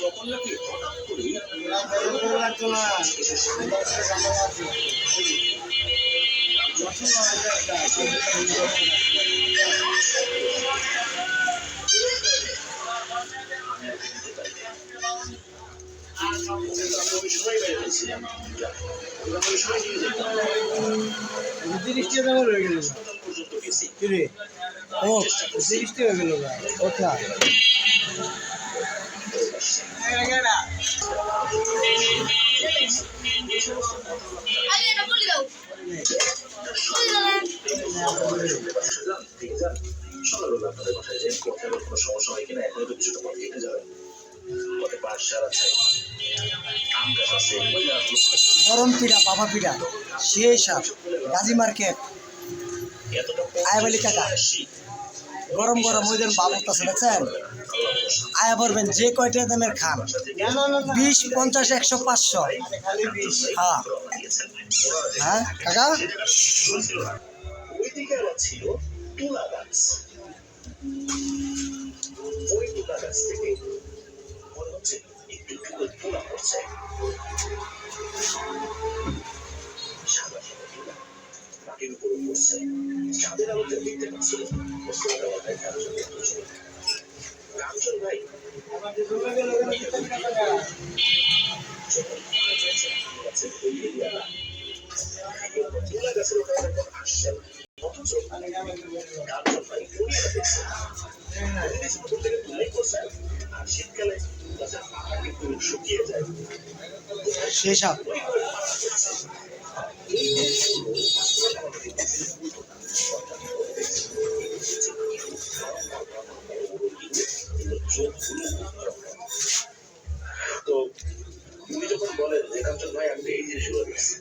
তখন নাকি নিয়ে যেতাম তিরিশটা টাকা রয়ে গেল ও তিরিশটা হয়ে গেল পারছি না। গরম পিঠা বাবা পিঠা সেই সাপ গাজী মার্কেট এতটা পথ আয় বলি কাকা। আসি গরম গরম ওই দিন বাবু কাছে দেখছেন? আয়া বলবেন, যে কয়টা দামের খান? বিশ, পঞ্চাশ, একশো, পাঁচশো। হ্যাঁ। হ্যাঁ কাকা? ওই থেকে মাটির উপরে পড়ছে চাঁদের আলোতে দেখতে পাচ্ছিল কাঞ্চন কাঞ্চন ভাই গাছের ওই এরিয়াটা তুলা তো উনি যখন বলেন যে কাঞ্চন ভাই আমি এই জিনিসগুলো দেখছি।